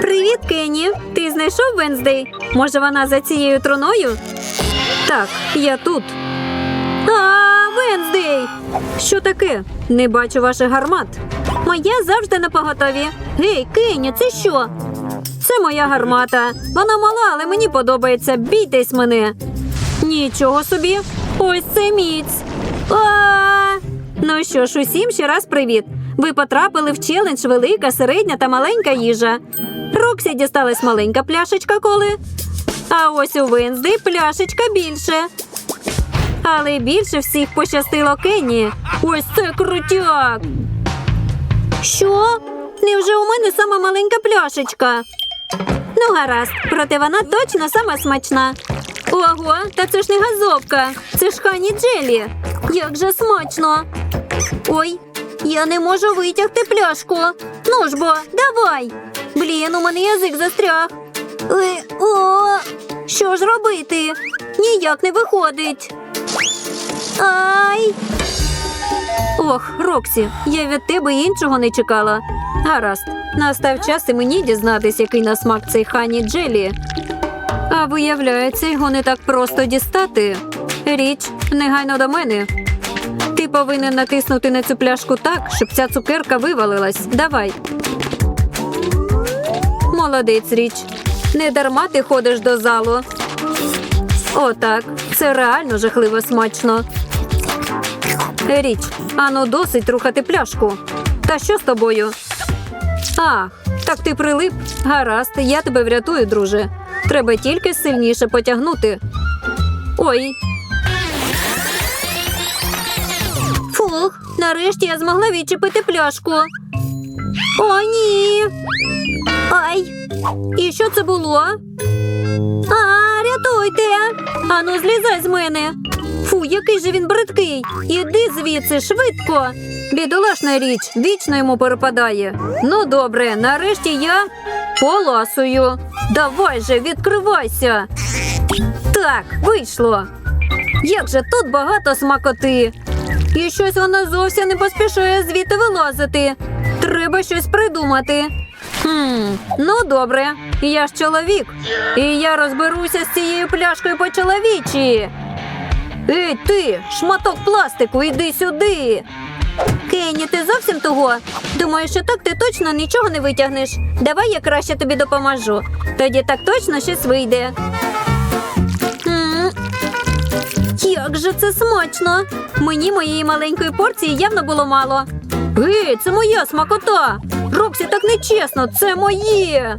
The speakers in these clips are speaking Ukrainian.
Привіт, Кенні. Ти знайшов Венздей? Може, вона за цією труною? Так, я тут. А, Венздей! Що таке? Не бачу ваших гармат. Моя завжди на поготові. Гей, Кенні, це що? Це моя гармата. Вона мала, але мені подобається. Бійтесь мене. Нічого собі. Ось це міць. А! Ну що ж, усім ще раз привіт. Ви потрапили в челендж велика, середня та маленька їжа. Роксі дісталась маленька пляшечка коли. А ось у Венздей пляшечка більше. Але більше всіх пощастило Кенні. Ось це крутяк. Що? Невже у мене сама маленька пляшечка? Ну, гаразд, проте вона точно сама смачна. Ого, та це ж не газовка, це ж хані джелі. Як же смачно. Ой, я не можу витягти пляшку. Ну ж бо, давай. Блін, у мене язик застряг. Е, о, що ж робити? Ніяк не виходить. Ай. Ох, Роксі, я від тебе іншого не чекала. Гаразд, настав час і мені дізнатись, який на смак цей хані джелі. А виявляється, його не так просто дістати. Річ, негайно до мене. Ти повинен натиснути на цю пляшку так, щоб ця цукерка вивалилась. Давай. Молодець, річ. Не дарма ти ходиш до залу. Отак. Це реально жахливо смачно. Річ, ану досить рухати пляшку. Та що з тобою? Ах, так ти прилип. Гаразд, я тебе врятую, друже. Треба тільки сильніше потягнути. Ой. Фух, нарешті я змогла відчепити пляшку. О, ні. Ай. І що це було? А, рятуйте. Ану, злізай з мене. Фу, який же він бридкий. Іди звідси швидко. Бідолашна річ, вічно йому перепадає. Ну, добре, нарешті я поласую. Давай же, відкривайся. Так, вийшло. Як же тут багато смакоти. І щось вона зовсім не поспішає звідти вилазити. Треба щось придумати. Хм, ну добре, я ж чоловік, і я розберуся з цією пляшкою по чоловічі. Ей, ти, шматок пластику, іди сюди. Кенні, ти зовсім того? Думаю, що так ти точно нічого не витягнеш. Давай я краще тобі допоможу. Тоді так точно щось вийде. Як же це смачно! Мені моєї маленької порції явно було мало. Гей, це моя смакота! Роксі, так нечесно, це моє.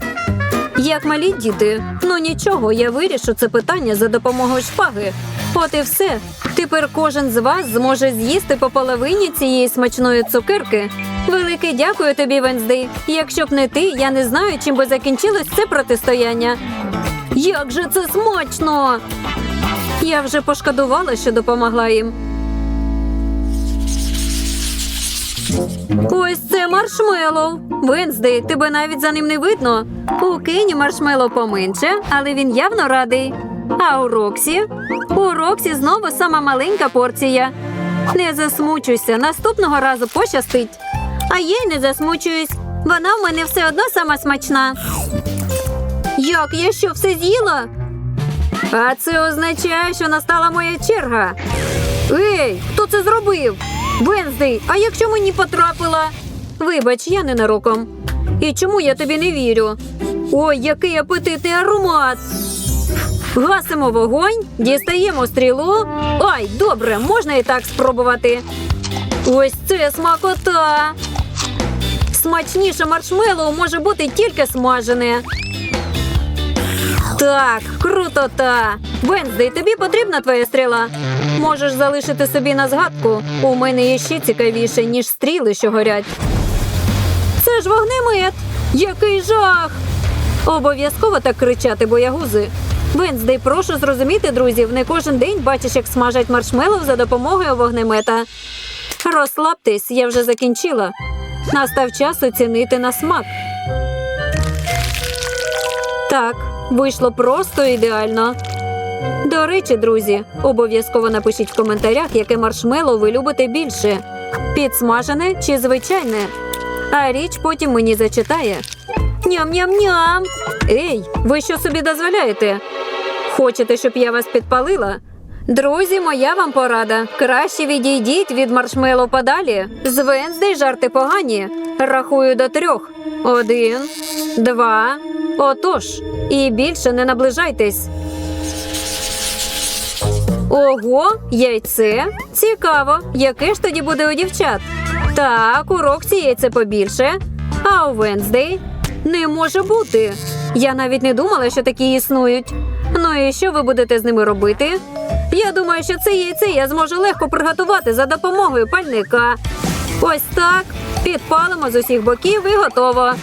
Як малі діти. Ну нічого, я вирішу це питання за допомогою шпаги. От і все. Тепер кожен з вас зможе з'їсти по половині цієї смачної цукерки. Велике дякую тобі, Венздей. Якщо б не ти, я не знаю, чим би закінчилось це протистояння. Як же це смачно! Я вже пошкодувала, що допомогла їм. Ось це маршмеллоу. Венздей, тебе навіть за ним не видно. У Кені маршмеллоу поменше, але він явно радий. А у Роксі? У Роксі знову сама маленька порція. Не засмучуйся, наступного разу пощастить. А я й не засмучуюсь. Вона в мене все одно сама смачна. Як я що все з'їла? А це означає, що настала моя черга. Ей, хто це зробив? Венздей, а якщо мені потрапила? Вибач, я ненароком. І чому я тобі не вірю? Ой, який апетитний аромат! Гасимо вогонь, дістаємо стрілу. Ай, добре, можна і так спробувати. Ось це смакота. Смачніше маршмеллоу може бути тільки смажене. Так, круто та. Венздей, тобі потрібна твоя стріла. Можеш залишити собі на згадку. У мене є ще цікавіше, ніж стріли, що горять. Це ж вогнемет! Який жах! Обов'язково так кричати, боягузи. Венздей, прошу зрозуміти, друзів, не кожен день бачиш, як смажать маршмеллоу за допомогою вогнемета. Розслабтесь, я вже закінчила. Настав час оцінити на смак. Так, вийшло просто ідеально. До речі, друзі, обов'язково напишіть в коментарях, яке маршмело ви любите більше: підсмажене чи звичайне. А річ потім мені зачитає. Ням-ням-ням. Ей, ви що собі дозволяєте? Хочете, щоб я вас підпалила? Друзі, моя вам порада. Краще відійдіть від маршмелу подалі. З Венздей жарти погані. Рахую до трьох. Один, два. Отож. І більше не наближайтесь. Ого, яйце. Цікаво, яке ж тоді буде у дівчат? Так, у Роксі яйце побільше. А у Венздей не може бути. Я навіть не думала, що такі існують. Ну і що ви будете з ними робити? Я думаю, що це яйце я зможу легко приготувати за допомогою пальника. Ось так. Підпалимо з усіх боків і готово.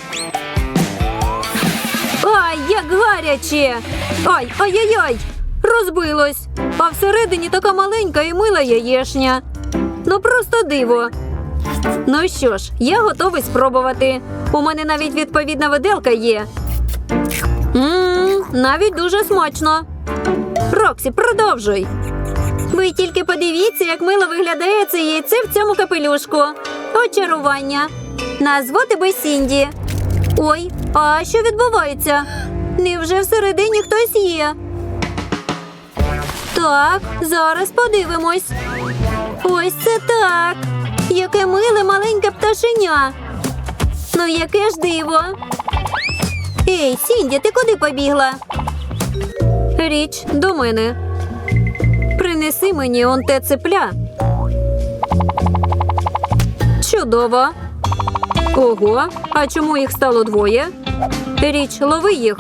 Ай, як гаряче! Ай, ай-яй-яй! Розбилось. А всередині така маленька і мила яєшня. Ну просто диво. Ну що ж, я готовий спробувати. У мене навіть відповідна виделка є. Ммм, навіть дуже смачно. Роксі, продовжуй. Ви тільки подивіться, як мило виглядає це яйце в цьому капелюшку. Очарування. Назву тебе Сінді. Ой, а що відбувається? Невже всередині хтось є? Так, зараз подивимось. Ось це так. Яке миле маленьке пташеня. Ну, яке ж диво. Ей, Сінді, ти куди побігла? Річ до мене. Принеси мені он те цепля. Чудово. Ого, а чому їх стало двоє? Річ, лови їх.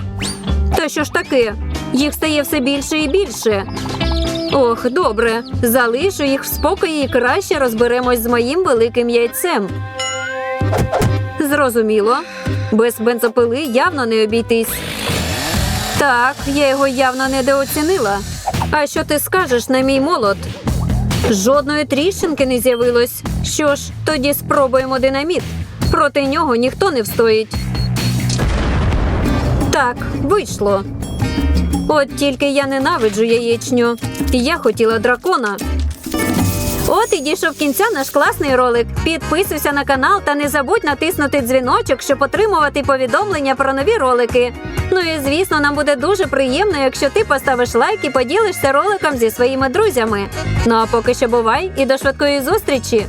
Та що ж таке? Їх стає все більше і більше. Ох, добре. Залишу їх в спокої і краще розберемось з моїм великим яйцем. Зрозуміло. Без бензопили явно не обійтись. Так, я його явно недооцінила. А що ти скажеш на мій молот? Жодної тріщинки не з'явилось. Що ж, тоді спробуємо динаміт. Проти нього ніхто не встоїть. Так, вийшло. От тільки я ненавиджу яєчню. Я хотіла дракона. От і дійшов кінця наш класний ролик. Підписуйся на канал та не забудь натиснути дзвіночок, щоб отримувати повідомлення про нові ролики. Ну і звісно, нам буде дуже приємно, якщо ти поставиш лайк і поділишся роликом зі своїми друзями. Ну а поки що бувай і до швидкої зустрічі!